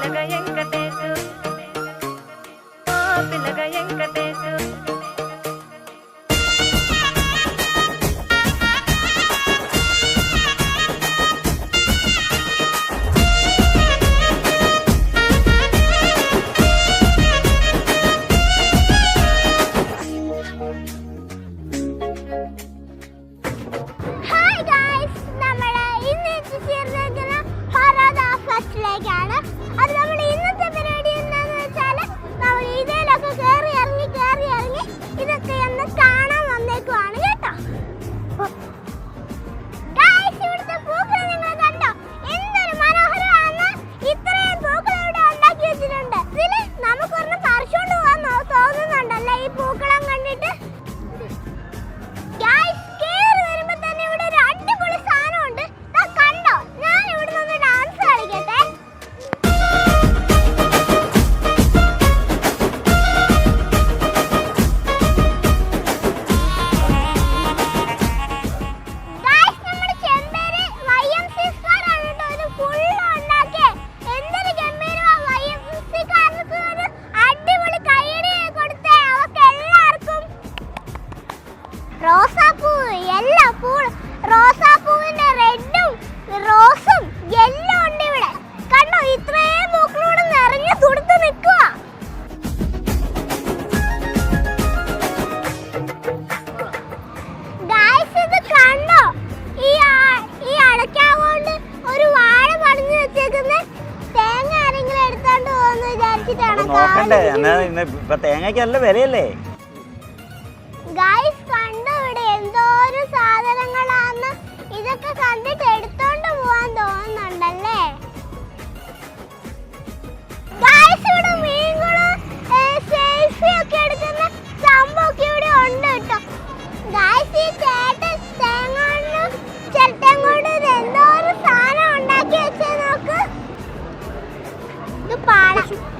పిల్లగా ఎంకటేశు ఆ റോസാപ്പൂ എല്ലാ പൂളും റോസാപ്പൂവിന്റെ റെഡും റോസും എല്ലാം ഉണ്ട് ഇവിടെ. കണ്ടോ ഇത്രയും പൂക്കളോട് നിറഞ്ഞു തുടുത്ത് നിൽക്കുക നോക്കണ്ടേ കാണിക്കുന്നത്. എന്നാ ഇന്ന് ഇപ്പൊ തേങ്ങയ്ക്ക് നല്ല വിലയല്ലേ? ഗൈസ് ഉണ്ടാക്കി കണ്ടിട്ട് എടുത്തോണ്ട് പോവാൻ തോന്നുന്നുണ്ടല്ലേ?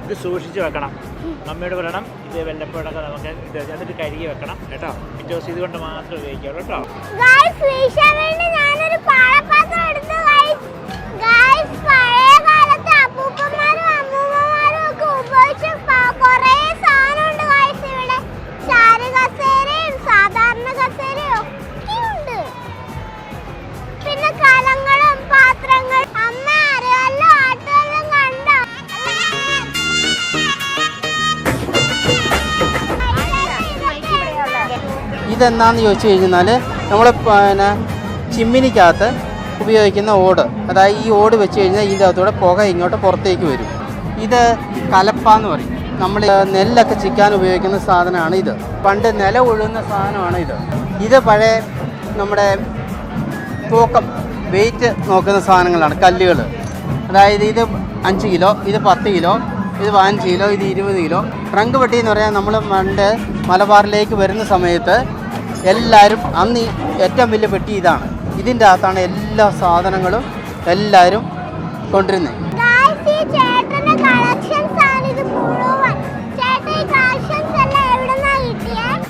ഇത് സൂക്ഷിച്ച് വെക്കണം. മമ്മിയോട് പറയണം ഇത് വല്ലപ്പോഴൊക്കെ നമുക്ക് ഇത് എന്നിട്ട് കഴുകി വെക്കണം കേട്ടോ? പിറ്റേ ദിവസം ഇതുകൊണ്ട് മാത്രം ഉപയോഗിക്കാവുള്ളൂ കേട്ടോ? ഇതെന്താണെന്ന് ചോദിച്ചു കഴിഞ്ഞാൽ നമ്മൾ പിന്നെ ചിമ്മിനിക്കകത്ത് ഉപയോഗിക്കുന്ന ഓട്. അതായത് ഈ ഓട് വെച്ച് കഴിഞ്ഞാൽ ഇതിന്റെ അകത്തൂടെ പുക ഇങ്ങോട്ട് പുറത്തേക്ക് വരും. ഇത് കലപ്പ എന്ന് പറയും. നമ്മൾ നെല്ലൊക്കെ ചിക്കാൻ ഉപയോഗിക്കുന്ന സാധനമാണ് ഇത്. പണ്ട് നില ഒഴുകുന്ന സാധനമാണ് ഇത്. ഇത് പഴയ നമ്മുടെ തൂക്കം വെയിറ്റ് നോക്കുന്ന സാധനങ്ങളാണ് കല്ലുകൾ അതായത് ഇത് അഞ്ച് കിലോ ഇത് പത്ത് കിലോ ഇത് പതിനഞ്ച് കിലോ ഇത് ഇരുപത് കിലോ. ട്രങ്ക് പെട്ടി എന്ന് പറയാൻ നമ്മൾ പണ്ട് മലബാറിലേക്ക് വരുന്ന സമയത്ത് എല്ലാവരും അന്ന് ഏറ്റവും വലിയ പെട്ടി ഇതാണ്. ഇതിന്റെ അകത്താണ് എല്ലാ സാധനങ്ങളും എല്ലാവരും കൊണ്ടിരുന്നത്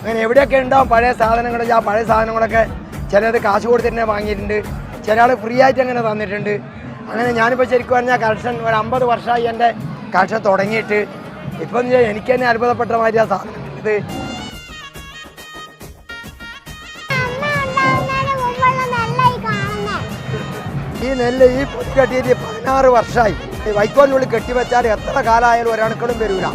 അങ്ങനെ എവിടെയൊക്കെ ഉണ്ടാവും പഴയ സാധനങ്ങൾ ആ പഴയ സാധനങ്ങളൊക്കെ ചിലത് കാശ് കൊടുത്തിട്ട് തന്നെ വാങ്ങിയിട്ടുണ്ട്. ചില ആൾ ഫ്രീ ആയിട്ട് അങ്ങനെ തന്നിട്ടുണ്ട്. അങ്ങനെ ഞാനിപ്പോൾ ശരിക്കും പറഞ്ഞാൽ കളക്ഷൻ ഒരു അമ്പത് വർഷമായി എന്റെ കളക്ഷൻ തുടങ്ങിയിട്ട്. ഇപ്പം എനിക്ക് തന്നെ അത്ഭുതപ്പെട്ട മാതിരി ആ സാധനം ഇത് നെല്ല് ഈ കെട്ടിയിട്ട് പതിനാറ് വർഷമായി വൈക്കോലിനുള്ളിൽ കെട്ടിവെച്ചാൽ എത്ര കാലമായാലും ഒരണക്കളും വരൂല.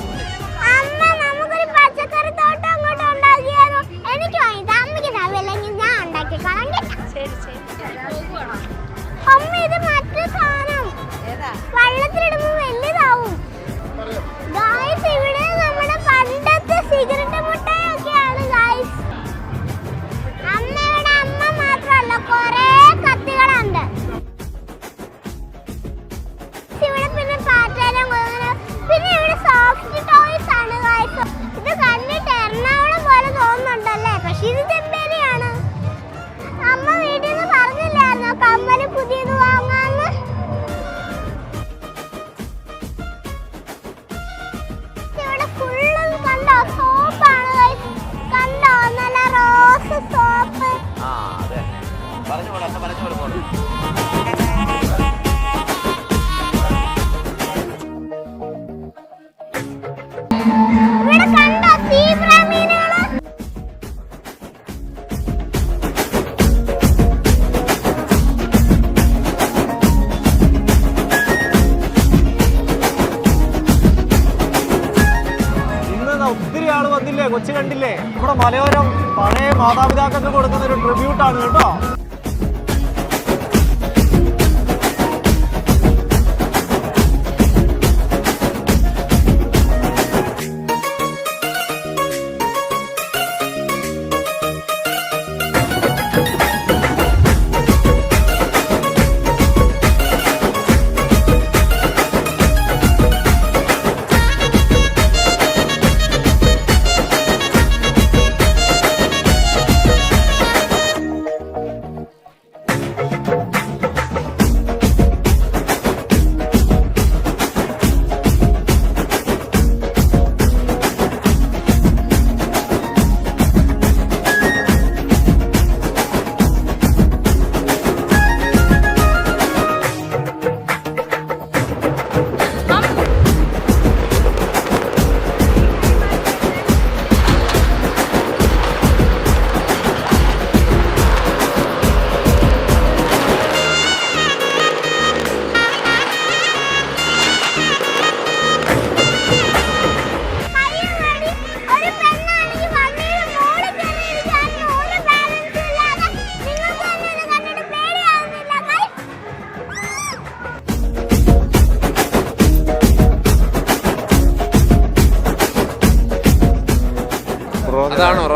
ഒത്തിരി ആൾ വന്നില്ലേ കൊച്ചു കണ്ടില്ലേ? നമ്മുടെ മലയോരം പഴയ മാതാപിതാക്കൾക്ക് കൊടുക്കുന്ന ഒരു ട്രിബ്യൂട്ടാണ് കേട്ടോ.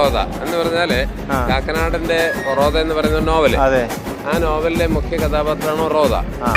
ഒറോത എന്ന് പറഞ്ഞാൽ കാക്കനാടന്റെ ഒറോത എന്ന് പറയുന്ന നോവൽ അതെ. ആ നോവലിലെ മുഖ്യ കഥാപാത്രമാണ് ഒറോത ആ.